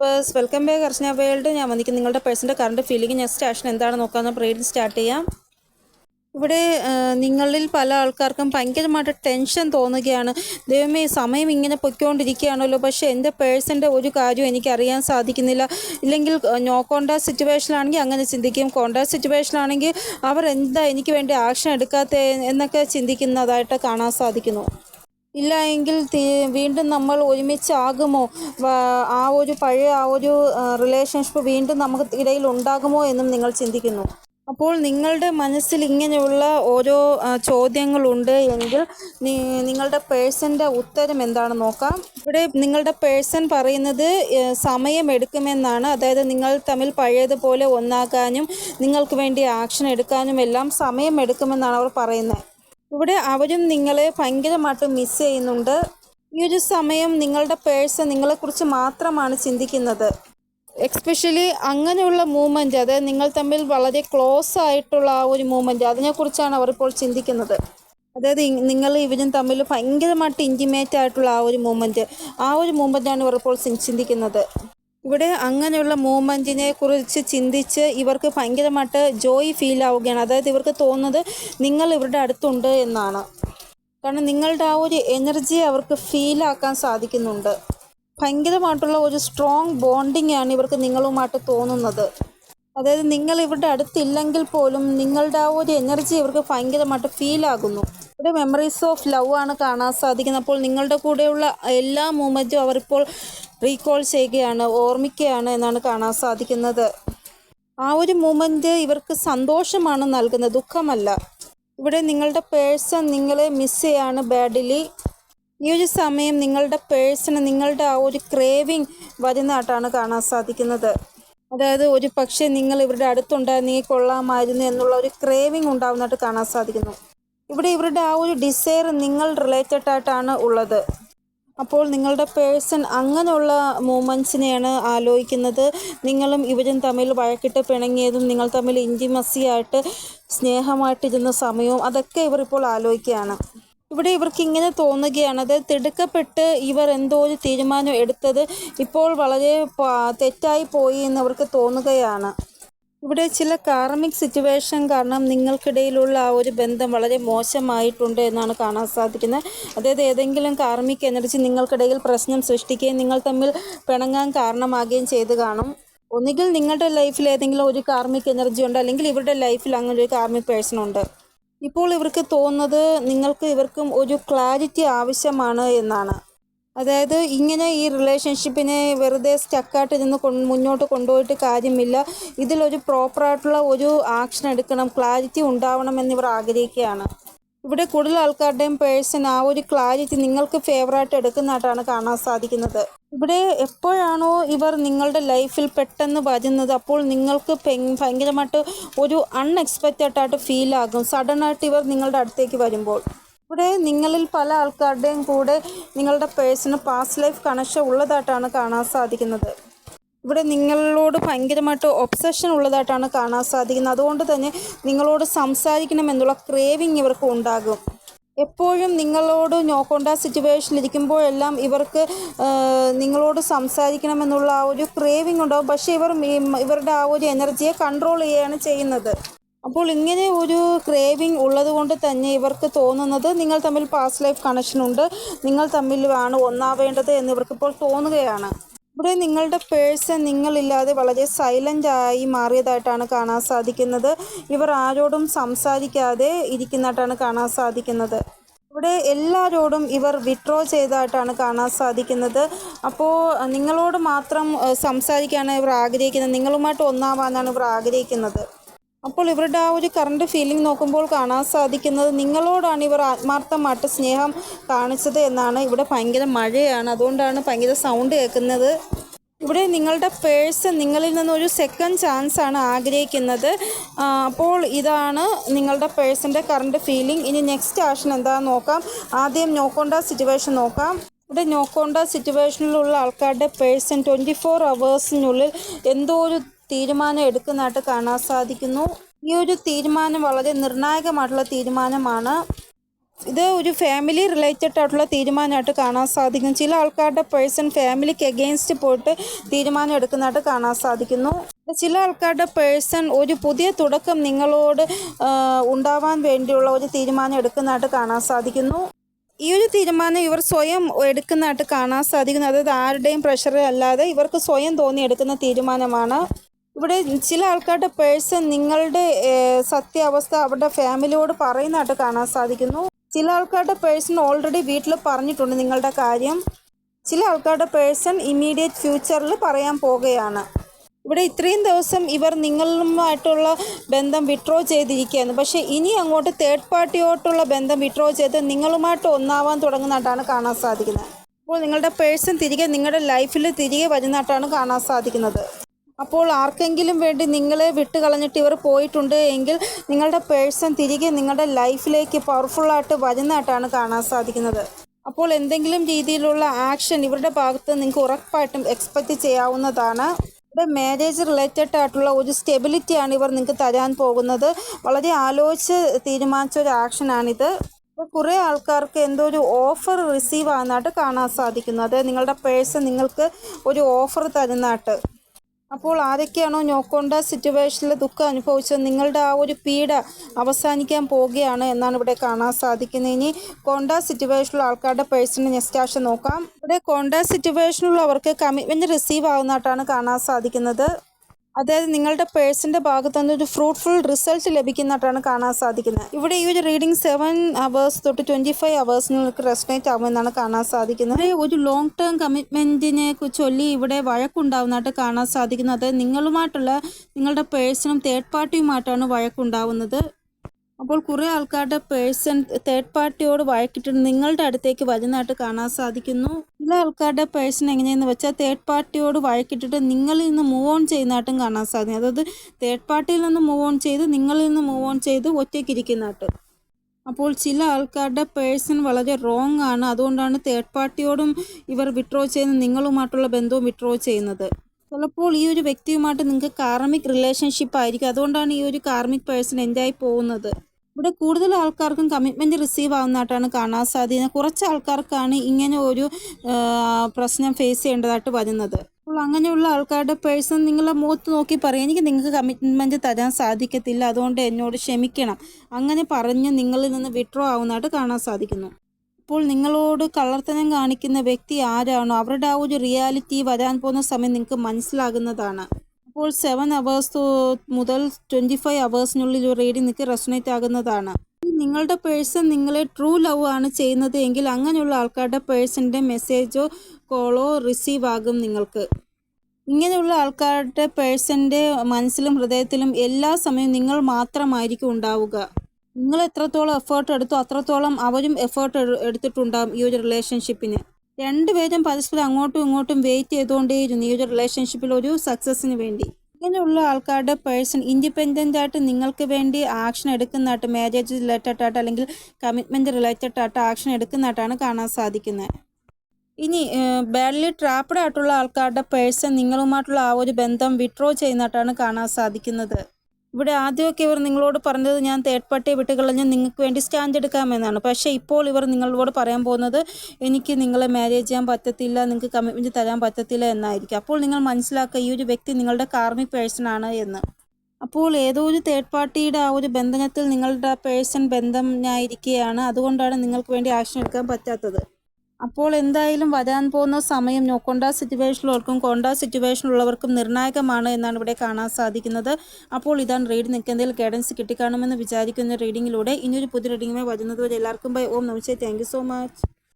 Purse welcome back Archana world ഞാൻ വന്നിരിക്കും നിങ്ങളുടെ പേഴ്സിന്റെ കറണ്ട് ഫീലിംഗ് നെക്സ്റ്റ് ആക്ഷൻ എന്താണെന്ന് നോക്കാമെന്ന് റീഡിങ് സ്റ്റാർട്ട് ചെയ്യാം. ഇവിടെ നിങ്ങളിൽ പല ആൾക്കാർക്കും ഭയങ്കരമായിട്ട് ടെൻഷൻ തോന്നുകയാണ്. ദൈവമേ സമയം ഇങ്ങനെ പൊയ്ക്കൊണ്ടിരിക്കുകയാണല്ലോ. പക്ഷേ എന്റെ പേഴ്സന്റെ ഒരു കാര്യം എനിക്ക് അറിയാൻ സാധിക്കുന്നില്ല. ഇല്ലെങ്കിൽ നോ കോണ്ടാക്ട് സിറ്റുവേഷനിലാണെങ്കിൽ അങ്ങനെ ചിന്തിക്കും. കോണ്ടാക്ട് സിറ്റുവേഷനിലാണെങ്കിൽ അവർ എന്താ എനിക്ക് വേണ്ടി ആക്ഷൻ എടുക്കാത്ത എന്നൊക്കെ ചിന്തിക്കുന്നതായിട്ട് കാണാൻ സാധിക്കുന്നു. ഇല്ല എങ്കിൽ വീണ്ടും നമ്മൾ ഒരുമിച്ചാകുമോ? ആ ഒരു പഴയ ആ ഒരു റിലേഷൻഷിപ്പ് വീണ്ടും നമുക്ക് ഇടയിൽ ഉണ്ടാകുമോ എന്നും നിങ്ങൾ ചിന്തിക്കുന്നു. അപ്പോൾ നിങ്ങളുടെ മനസ്സിൽ ഇങ്ങനെയുള്ള ഓരോ ചോദ്യങ്ങളുണ്ട് എങ്കിൽ നിങ്ങളുടെ പേഴ്സന്റെ ഉത്തരം എന്താണെന്ന് നോക്കാം. ഇവിടെ നിങ്ങളുടെ പേഴ്സൺ പറയുന്നത് സമയം സമയമെടുക്കുമെന്നാണ് അതായത് നിങ്ങൾ തമ്മിൽ പഴയതുപോലെ ഒന്നാകാനും നിങ്ങൾക്ക് വേണ്ടി ആക്ഷൻ എടുക്കാനും എല്ലാം സമയമെടുക്കുമെന്നാണ് അവർ പറയുന്നത്. ഇവിടെ അവരും നിങ്ങളെ ഭയങ്കരമായിട്ട് മിസ് ചെയ്യുന്നുണ്ട്. ഈ ഒരു സമയം നിങ്ങളുടെ പേഴ്സൺ നിങ്ങളെക്കുറിച്ച് മാത്രമാണ് ചിന്തിക്കുന്നത്. എക്സ്പെഷ്യലി അങ്ങനെയുള്ള മൂവ്മെന്റ് അതായത് നിങ്ങൾ തമ്മിൽ വളരെ ക്ലോസ് ആയിട്ടുള്ള ആ ഒരു മൂവ്മെന്റ് അതിനെക്കുറിച്ചാണ് അവർ ഇപ്പോൾ ചിന്തിക്കുന്നത്. അതായത് നിങ്ങൾ ഇവരും തമ്മിൽ ഭയങ്കരമായിട്ട് ഇന്റിമേറ്റ് ആയിട്ടുള്ള ആ ഒരു മൂവ്മെന്റ് ആ ഒരു മൂവ്മെന്റാണ് ഇവർ ഇപ്പോൾ ചിന്തിക്കുന്നത്. ഇവിടെ അങ്ങനെയുള്ള മൂമെന്റിനെ കുറിച്ച് ചിന്തിച്ച് ഇവർക്ക് ഭയങ്കരമായിട്ട് ജോയ് ഫീൽ ആവുകയാണ്. അതായത് ഇവർക്ക് തോന്നുന്നത് നിങ്ങൾ ഇവരുടെ അടുത്തുണ്ട് എന്നാണ്. കാരണം നിങ്ങളുടെ ആ ഒരു എനർജി അവർക്ക് ഫീൽ ആക്കാൻ സാധിക്കുന്നുണ്ട്. ഭയങ്കരമായിട്ടുള്ള ഒരു സ്ട്രോങ് ബോണ്ടിങ് ആണ് ഇവർക്ക് നിങ്ങളുമായിട്ട് തോന്നുന്നത്. അതായത് നിങ്ങൾ ഇവരുടെ അടുത്തില്ലെങ്കിൽ പോലും നിങ്ങളുടെ ആ ഒരു എനർജി ഇവർക്ക് ഭയങ്കരമായിട്ട് ഫീൽ ആകുന്നു. ഇവിടെ മെമ്മറീസ് ഓഫ് ലവ് ആണ് കാണാൻ സാധിക്കുന്നത്. അപ്പോൾ നിങ്ങളുടെ കൂടെയുള്ള എല്ലാ മൂമെന്റും അവരിപ്പോൾ റീകോൾ ചെയ്യുകയാണ് ഓർമ്മിക്കുകയാണ് എന്നാണ് കാണാൻ സാധിക്കുന്നത്. ആ ഒരു മൂമെന്റ് ഇവർക്ക് സന്തോഷമാണ് നൽകുന്നത് ദുഃഖമല്ല. ഇവിടെ നിങ്ങളുടെ പേഴ്സൺ നിങ്ങളെ മിസ് ചെയ്യാണ് ബാഡിലി. ഈ ഒരു സമയം നിങ്ങളുടെ പേഴ്സണ് നിങ്ങളുടെ ആ ഒരു ക്രേവിങ് വരുന്നതായിട്ടാണ് കാണാൻ സാധിക്കുന്നത്. അതായത് ഒരു പക്ഷേ നിങ്ങൾ ഇവരുടെ അടുത്തുണ്ടായിരുന്നെങ്കിൽ കൊള്ളാമായിരുന്നു എന്നുള്ള ഒരു ക്രേവിങ് ഉണ്ടാവുന്നതായിട്ട് കാണാൻ സാധിക്കുന്നു. ഇവിടെ ഇവരുടെ ആ ഒരു ഡിസയർ നിങ്ങൾ റിലേറ്റഡ് ആയിട്ടാണ് ഉള്ളത്. അപ്പോൾ നിങ്ങളുടെ പേഴ്സൺ അങ്ങനെയുള്ള മൂമെന്റ്സിനെയാണ് ആലോചിക്കുന്നത്. നിങ്ങളും ഇവരും തമ്മിൽ വഴക്കിട്ട് പിണങ്ങിയതും നിങ്ങൾ തമ്മിൽ ഇന്റിമസിയായിട്ട് സ്നേഹമായിട്ടിരുന്ന സമയവും അതൊക്കെ ഇവർ ഇപ്പോൾ ആലോചിക്കുകയാണ്. ഇവിടെ ഇവർക്ക് ഇങ്ങനെ തോന്നുകയാണ്. അതായത് തിടുക്കപ്പെട്ട് ഇവർ എന്തോ ഒരു തീരുമാനം എടുത്തത് ഇപ്പോൾ വളരെ തെറ്റായി പോയി എന്ന് അവർക്ക് തോന്നുകയാണ്. ഇവിടെ ചില കാർമിക് സിറ്റുവേഷൻ കാരണം നിങ്ങൾക്കിടയിലുള്ള ആ ഒരു ബന്ധം വളരെ മോശമായിട്ടുണ്ട് എന്നാണ് കാണാൻ സാധിക്കുന്നത്. അതായത് ഏതെങ്കിലും കാർമിക് എനർജി നിങ്ങൾക്കിടയിൽ പ്രശ്നം സൃഷ്ടിക്കുകയും നിങ്ങൾ തമ്മിൽ പിണങ്ങാൻ കാരണമാകുകയും ചെയ്ത് കാണും. ഒന്നുകിൽ നിങ്ങളുടെ ലൈഫിൽ ഏതെങ്കിലും ഒരു കാർമിക് എനർജി ഉണ്ട് അല്ലെങ്കിൽ ഇവരുടെ ലൈഫിൽ അങ്ങനെ ഒരു കാർമിക് പേഴ്സൺ ഉണ്ട്. ഇപ്പോൾ ഇവർക്ക് തോന്നുന്നത് നിങ്ങൾക്ക് ഇവർക്കും ഒരു ക്ലാരിറ്റി ആവശ്യമാണ് എന്നാണ്. അതായത് ഇങ്ങനെ ഈ റിലേഷൻഷിപ്പിനെ വെറുതെ സ്റ്റക്കായിട്ട് കൊണ്ട് മുന്നോട്ട് കൊണ്ടുപോയിട്ട് കാര്യമില്ല. ഇതിലൊരു പ്രോപ്പറായിട്ടുള്ള ഒരു ആക്ഷൻ എടുക്കണം ക്ലാരിറ്റി ഉണ്ടാവണം എന്നിവർ ആഗ്രഹിക്കുകയാണ്. ഇവിടെ കൂടുതൽ ആൾക്കാരുടെയും പേഴ്സൺ ആ ഒരു ക്ലാരിറ്റി നിങ്ങൾക്ക് ഫേവറായിട്ട് എടുക്കുന്നതായിട്ടാണ് കാണാൻ സാധിക്കുന്നത്. ഇവിടെ എപ്പോഴാണോ ഇവർ നിങ്ങളുടെ ലൈഫിൽ പെട്ടെന്ന് വരുന്നത് അപ്പോൾ നിങ്ങൾക്ക് ഭയ- ഭയങ്കരമായിട്ട് ഒരു അൺഎക്സ്പെക്റ്റഡ് ആയിട്ട് ഫീൽ ആകും. സഡൻ ആയിട്ട് ഇവർ നിങ്ങളുടെ അടുത്തേക്ക് വരുമ്പോൾ. ഇവിടെ നിങ്ങളിൽ പല ആൾക്കാരുടെയും കൂടെ നിങ്ങളുടെ പേഴ്സണൽ പാസ്റ്റ് ലൈഫ് കണക്ഷൻ ഉള്ളതായിട്ടാണ് കാണാൻ സാധിക്കുന്നത്. ഇവിടെ നിങ്ങളോട് ഭയങ്കരമായിട്ട് ഒബ്സഷൻ ഉള്ളതായിട്ടാണ് കാണാൻ സാധിക്കുന്നത്. അതുകൊണ്ട് തന്നെ നിങ്ങളോട് സംസാരിക്കണമെന്നുള്ള ക്രേവിങ് ഇവർക്ക് ഉണ്ടാകും. എപ്പോഴും നിങ്ങളോട് നോക്കേണ്ട സിറ്റുവേഷനിൽ ഇരിക്കുമ്പോഴെല്ലാം ഇവർക്ക് നിങ്ങളോട് സംസാരിക്കണമെന്നുള്ള ആ ഒരു ക്രേവിങ് ഉണ്ടാകും. പക്ഷേ ഇവർ ഇവരുടെ ആ ഒരു എനർജിയെ കൺട്രോൾ ചെയ്യുകയാണ് ചെയ്യുന്നത്. അപ്പോൾ ഇങ്ങനെ ഒരു ക്രേവിംഗ് ഉള്ളത് കൊണ്ട് തന്നെ ഇവർക്ക് തോന്നുന്നത് നിങ്ങൾ തമ്മിൽ പാസ്റ്റ് ലൈഫ് കണക്ഷൻ ഉണ്ട് നിങ്ങൾ തമ്മിലാണ് ഒന്നാവേണ്ടത് എന്ന് ഇവർക്കിപ്പോൾ തോന്നുകയാണ്. ഇവിടെ നിങ്ങളുടെ പേഴ്സൺ നിങ്ങളില്ലാതെ വളരെ സൈലന്റ് ആയി മാറിയതായിട്ടാണ് കാണാൻ സാധിക്കുന്നത്. ഇവർ ആരോടും സംസാരിക്കാതെ ഇരിക്കുന്നതായിട്ടാണ് കാണാൻ സാധിക്കുന്നത്. ഇവിടെ എല്ലാവരോടും ഇവർ വിഡ്രോ ചെയ്തതായിട്ടാണ് കാണാൻ സാധിക്കുന്നത്. അപ്പോൾ നിങ്ങളോട് മാത്രം സംസാരിക്കാനാണ് ഇവർ ആഗ്രഹിക്കുന്നത്. നിങ്ങളുമായിട്ട് ഒന്നാവാനാണ് ഇവർ ആഗ്രഹിക്കുന്നത്. അപ്പോൾ ഇവരുടെ ആ ഒരു കറണ്ട് ഫീലിംഗ് നോക്കുമ്പോൾ കാണാൻ സാധിക്കുന്നത് നിങ്ങളോടാണ് ഇവർ ആത്മാർത്ഥമായിട്ട് സ്നേഹം കാണിച്ചത് എന്നാണ്. ഇവിടെ ഭയങ്കര മഴയാണ്. അതുകൊണ്ടാണ് ഭയങ്കര സൗണ്ട് കേൾക്കുന്നത്. ഇവിടെ നിങ്ങളുടെ പേഴ്സ് നിങ്ങളിൽ നിന്നൊരു സെക്കൻഡ് ചാൻസ് ആണ് ആഗ്രഹിക്കുന്നത്. അപ്പോൾ ഇതാണ് നിങ്ങളുടെ പേഴ്സിന്റെ കറണ്ട് ഫീലിംഗ് ഇനി നെക്സ്റ്റ് ആക്ഷൻ എന്താണെന്ന് നോക്കാം. ആദ്യം നോക്കോണ്ട സിറ്റുവേഷൻ നോക്കാം. ഇവിടെ നോക്കോണ്ട സിറ്റുവേഷനിലുള്ള ആൾക്കാരുടെ പേഴ്സൺ ട്വന്റി ഫോർ അവേഴ്സിനുള്ളിൽ എന്തോ ഒരു തീരുമാനം എടുക്കുന്നതായിട്ട് കാണാൻ സാധിക്കുന്നു. ഈ ഒരു തീരുമാനം വളരെ നിർണായകമായിട്ടുള്ള തീരുമാനമാണ്. ഇത് ഒരു ഫാമിലി റിലേറ്റഡ് ആയിട്ടുള്ള തീരുമാനമായിട്ട് കാണാൻ സാധിക്കും. ചില ആൾക്കാരുടെ പേഴ്സൺ ഫാമിലിക്ക് എഗെയിൻസ്റ്റ് പോയിട്ട് തീരുമാനം എടുക്കുന്നതായിട്ട് കാണാൻ സാധിക്കുന്നു. ചില ആൾക്കാരുടെ പേഴ്സൺ ഒരു പുതിയ തുടക്കം നിങ്ങളോട് ഉണ്ടാവാൻ വേണ്ടിയുള്ള ഒരു തീരുമാനം എടുക്കുന്നതായിട്ട് കാണാൻ സാധിക്കുന്നു. ഈ ഒരു തീരുമാനം ഇവർ സ്വയം എടുക്കുന്നതായിട്ട് കാണാൻ സാധിക്കുന്നു. അതായത് ആരുടെയും പ്രഷർ അല്ലാതെ ഇവർക്ക് സ്വയം തോന്നി എടുക്കുന്ന തീരുമാനമാണ്. ഇവിടെ ചില ആൾക്കാരുടെ പേഴ്സൺ നിങ്ങളുടെ സത്യാവസ്ഥ അവരുടെ ഫാമിലിയോട് പറയുന്നതായിട്ട് കാണാൻ സാധിക്കുന്നു. ചില ആൾക്കാരുടെ പേഴ്സൺ ഓൾറെഡി വീട്ടിൽ പറഞ്ഞിട്ടുണ്ട് നിങ്ങളുടെ കാര്യം. ചില ആൾക്കാരുടെ പേഴ്സൺ ഇമ്മീഡിയറ്റ് ഫ്യൂച്ചറിൽ പറയാൻ പോകുകയാണ് ഇവിടെ ഇത്രയും ദിവസം ഇവർ നിങ്ങളുമായിട്ടുള്ള ബന്ധം വിഡ്രോ ചെയ്തിരിക്കുകയാണ്. പക്ഷേ ഇനി അങ്ങോട്ട് തേർഡ് പാർട്ടിയോട്ടുള്ള ബന്ധം വിഡ്രോ ചെയ്ത് നിങ്ങളുമായിട്ട് ഒന്നാവാൻ തുടങ്ങുന്നതായിട്ടാണ് കാണാൻ സാധിക്കുന്നത്. അപ്പോൾ നിങ്ങളുടെ പേഴ്സൺ തിരികെ നിങ്ങളുടെ ലൈഫിൽ തിരികെ വരുന്നതായിട്ടാണ് കാണാൻ സാധിക്കുന്നത്. അപ്പോൾ ആർക്കെങ്കിലും വേണ്ടി നിങ്ങളെ വിട്ട് കളഞ്ഞിട്ട് ഇവർ പോയിട്ടുണ്ട് എങ്കിൽ നിങ്ങളുടെ പേഴ്സൺ തിരികെ നിങ്ങളുടെ ലൈഫിലേക്ക് പവർഫുള്ളായിട്ട് വരുന്നതായിട്ടാണ് കാണാൻ സാധിക്കുന്നത്. അപ്പോൾ എന്തെങ്കിലും രീതിയിലുള്ള ആക്ഷൻ ഇവരുടെ ഭാഗത്ത് നിങ്ങൾക്ക് ഉറപ്പായിട്ടും എക്സ്പെക്റ്റ് ചെയ്യാവുന്നതാണ്. ഇവിടെ മാരേജ് റിലേറ്റഡ് ആയിട്ടുള്ള ഒരു സ്റ്റെബിലിറ്റിയാണ് ഇവർ നിങ്ങൾക്ക് തരാൻ പോകുന്നത്. വളരെ ആലോചിച്ച് തീരുമാനിച്ച ഒരു ആക്ഷനാണിത് അപ്പോൾ കുറേ ആൾക്കാർക്ക് എന്തോ ഒരു ഓഫർ റിസീവ് ആകുന്നതായിട്ട് കാണാൻ സാധിക്കുന്നു. അതായത് നിങ്ങളുടെ പേഴ്സൺ നിങ്ങൾക്ക് ഒരു ഓഫർ തരുന്നതായിട്ട്. അപ്പോൾ ആരൊക്കെയാണോ നോക്കൊണ്ട സിറ്റുവേഷനിൽ ദുഃഖം അനുഭവിച്ചത്? നിങ്ങളുടെ ആ ഒരു പീഡ അവസാനിക്കാൻ പോവുകയാണ് എന്നാണ് ഇവിടെ കാണാൻ സാധിക്കുന്നത്. ഇനി കോണ്ട സിറ്റുവേഷനിലുള്ള ആൾക്കാരുടെ പേഴ്സണൽ നെസ്റ്റാഷൻ നോക്കാം. ഇവിടെ കോണ്ട സിറ്റുവേഷനിലുള്ളവർക്ക് കമ്മിറ്റ്മെന്റ് റിസീവ് ആകുന്നതായിട്ടാണ് കാണാൻ സാധിക്കുന്നത്. അതായത് നിങ്ങളുടെ പേഴ്സിന്റെ ഭാഗത്തു നിന്ന് ഒരു ഫ്രൂട്ട്ഫുൾ റിസൾട്ട് ലഭിക്കുന്നതായിട്ടാണ് കാണാൻ സാധിക്കുന്നത്. ഇവിടെ ഈ ഒരു റീഡിംഗ് സെവൻ അവേഴ്സ് തൊട്ട് ട്വന്റി ഫൈവ് അവേഴ്സ് നിങ്ങൾക്ക് റെസ്റ്റിനേറ്റ് ആകുമെന്നാണ് കാണാൻ സാധിക്കുന്നത്. ഒരു ലോങ് ടേം കമ്മിറ്റ്മെന്റിനെ ചൊല്ലി ഇവിടെ വഴക്കുണ്ടാവുന്നതായിട്ട് കാണാൻ സാധിക്കുന്നത്. അതായത് നിങ്ങളുമായിട്ടുള്ള നിങ്ങളുടെ പേഴ്സണും തേർഡ് പാർട്ടിയുമായിട്ടാണ് വഴക്കുണ്ടാവുന്നത്. അപ്പോൾ കുറേ ആൾക്കാരുടെ പേഴ്സൺ തേർഡ് പാർട്ടിയോട് വഴക്കിട്ട് നിങ്ങളുടെ അടുത്തേക്ക് വരുന്നതായിട്ട് കാണാൻ സാധിക്കുന്നു. ചില ആൾക്കാരുടെ പേഴ്സൺ എങ്ങനെയെന്ന് വെച്ചാൽ തേർഡ് പാർട്ടിയോട് വഴക്കിട്ടിട്ട് നിങ്ങളിൽ നിന്ന് മൂവ് ഓൺ ചെയ്യുന്നതായിട്ടും കാണാൻ സാധിക്കും. അതായത് തേർഡ് പാർട്ടിയിൽ നിന്ന് മൂവ് ഓൺ ചെയ്ത് നിങ്ങളിൽ നിന്ന് മൂവ് ഓൺ ചെയ്ത് ഒറ്റയ്ക്കിരിക്കുന്നതായിട്ട് അപ്പോൾ ചില ആൾക്കാരുടെ പേഴ്സൺ വളരെ റോങ് ആണ്. അതുകൊണ്ടാണ് തേർഡ് പാർട്ടിയോടും ഇവർ വിഡ്രോ ചെയ്യുന്ന നിങ്ങളുമായിട്ടുള്ള ബന്ധവും വിഡ്രോ ചെയ്യുന്നത്. ചിലപ്പോൾ ഈ ഒരു വ്യക്തിയുമായിട്ട് നിങ്ങൾക്ക് കാർമിക് റിലേഷൻഷിപ്പ് ആയിരിക്കും. അതുകൊണ്ടാണ് ഈ ഒരു കാർമിക് പേഴ്സൺ എന്തായി പോകുന്നത്? ഇവിടെ കൂടുതൽ ആൾക്കാർക്കും കമ്മിറ്റ്മെന്റ് റിസീവ് ആവുന്നതായിട്ടാണ് കാണാൻ സാധിക്കുന്നത്. കുറച്ച് ആൾക്കാർക്കാണ് ഇങ്ങനെ ഒരു പ്രശ്നം ഫേസ് ചെയ്യേണ്ടതായിട്ട് വരുന്നത്. അപ്പോൾ അങ്ങനെയുള്ള ആൾക്കാരുടെ പേഴ്സൺ നിങ്ങളെ മുഖത്ത് നോക്കി പറയും. എനിക്ക് നിങ്ങൾക്ക് കമ്മിറ്റ്മെന്റ് തരാൻ സാധിക്കത്തില്ല. അതുകൊണ്ട് എന്നോട് ക്ഷമിക്കണം. അങ്ങനെ പറഞ്ഞ് നിങ്ങളിൽ നിന്ന് വിഡ്രോ ആവുന്നതായിട്ട് കാണാൻ സാധിക്കുന്നു. അപ്പോൾ നിങ്ങളോട് കള്ളർത്തനം കാണിക്കുന്ന വ്യക്തി ആരാണോ? അവരുടെ ആ ഒരു റിയാലിറ്റി വരാൻ പോകുന്ന സമയം നിങ്ങൾക്ക് മനസ്സിലാകുന്നതാണ്. അപ്പോൾ സെവൻ അവേഴ്സ് മുതൽ ട്വന്റി ഫൈവ് അവേഴ്സിനുള്ളിൽ ഒരു റീഡിംഗ് നിങ്ങൾക്ക് റെസണേറ്റ് ആകുന്നതാണ്. നിങ്ങളുടെ പേഴ്സൺ നിങ്ങളെ ട്രൂ ലവ് ആണ് ചെയ്യുന്നത് എങ്കിൽ അങ്ങനെയുള്ള ആൾക്കാരുടെ പേഴ്സന്റെ മെസ്സേജോ കോളോ റിസീവ് ആകും നിങ്ങൾക്ക്. ഇങ്ങനെയുള്ള ആൾക്കാരുടെ പേഴ്സന്റെ മനസ്സിലും ഹൃദയത്തിലും എല്ലാ സമയവും നിങ്ങൾ മാത്രമായിരിക്കും ഉണ്ടാവുക. നിങ്ങൾ എത്രത്തോളം എഫേർട്ട് എടുത്തോ അത്രത്തോളം അവരും എഫേർട്ട് എടുത്തിട്ടുണ്ടാകും ഈ ഒരു റിലേഷൻഷിപ്പിന് രണ്ടുപേരും പരസ്പരം അങ്ങോട്ടും ഇങ്ങോട്ടും വെയിറ്റ് ചെയ്തുകൊണ്ടേയിരുന്നു ഈ ഒരു റിലേഷൻഷിപ്പിൽ ഒരു സക്സസ്സിന് വേണ്ടി. ഇങ്ങനെയുള്ള ആൾക്കാരുടെ പേഴ്സൺ ഇൻഡിപെൻഡന്റ് ആയിട്ട് നിങ്ങൾക്ക് വേണ്ടി ആക്ഷൻ എടുക്കുന്നതായിട്ട് മാരേജ് റിലേറ്റഡ് ആയിട്ട് അല്ലെങ്കിൽ കമ്മിറ്റ്മെന്റ് റിലേറ്റഡ് ആയിട്ട് ആക്ഷൻ എടുക്കുന്നതായിട്ടാണ് കാണാൻ സാധിക്കുന്നത്. ഇനി ബാഡ്ലി ട്രാപ്പഡ് ആയിട്ടുള്ള ആൾക്കാരുടെ പേഴ്സൺ നിങ്ങളുമായിട്ടുള്ള ആ ഒരു ബന്ധം വിഡ്രോ ചെയ്യുന്നതായിട്ടാണ് കാണാൻ സാധിക്കുന്നത്. ഇവിടെ ആദ്യമൊക്കെ ഇവർ നിങ്ങളോട് പറഞ്ഞത് ഞാൻ തേർഡ് പാർട്ടിയെ വിട്ടുകളഞ്ഞ് നിങ്ങൾക്ക് വേണ്ടി സ്റ്റാൻഡ് എടുക്കാമെന്നാണ്. പക്ഷേ ഇപ്പോൾ ഇവർ നിങ്ങളോട് പറയാൻ പോകുന്നത് എനിക്ക് നിങ്ങളെ മാരേജ് ചെയ്യാൻ പറ്റത്തില്ല നിങ്ങൾക്ക് കമ്മിറ്റ്മെന്റ് തരാൻ പറ്റത്തില്ല എന്നായിരിക്കും. അപ്പോൾ നിങ്ങൾ മനസ്സിലാക്കുക ഈ ഒരു വ്യക്തി നിങ്ങളുടെ കാർമിക് പേഴ്സൺ ആണ് എന്ന്. അപ്പോൾ ഏതോ ഒരു തേർഡ് പാർട്ടിയുടെ ആ ഒരു ബന്ധനത്തിൽ നിങ്ങളുടെ പേഴ്സൺ ബന്ധം ബന്ധനായിരിക്കുകയാണ് അതുകൊണ്ടാണ് നിങ്ങൾക്ക് വേണ്ടി ആക്ഷൻ എടുക്കാൻ പറ്റാത്തത്. അപ്പോൾ എന്തായാലും വരാൻ പോകുന്ന സമയം നോക്കൊണ്ട സിറ്റുവേഷനുള്ളവർക്കും കൊണ്ട സിറ്റുവേഷനുള്ളവർക്കും നിർണായകമാണ് എന്നാണ് ഇവിടെ കാണാൻ സാധിക്കുന്നത്. അപ്പോൾ ഇതാണ് റീഡ് എന്തെങ്കിലും ഗൈഡൻസ് കിട്ടിക്കാണുമെന്ന് വിചാരിക്കുന്ന റീഡിങ്ങിലൂടെ ഇനിയൊരു പുതിയ റീഡിങ്ങുമായി വരുന്നത് വരെ എല്ലാവർക്കും ബൈ ഓം നമസ്തേ താങ്ക് സോ മച്ച്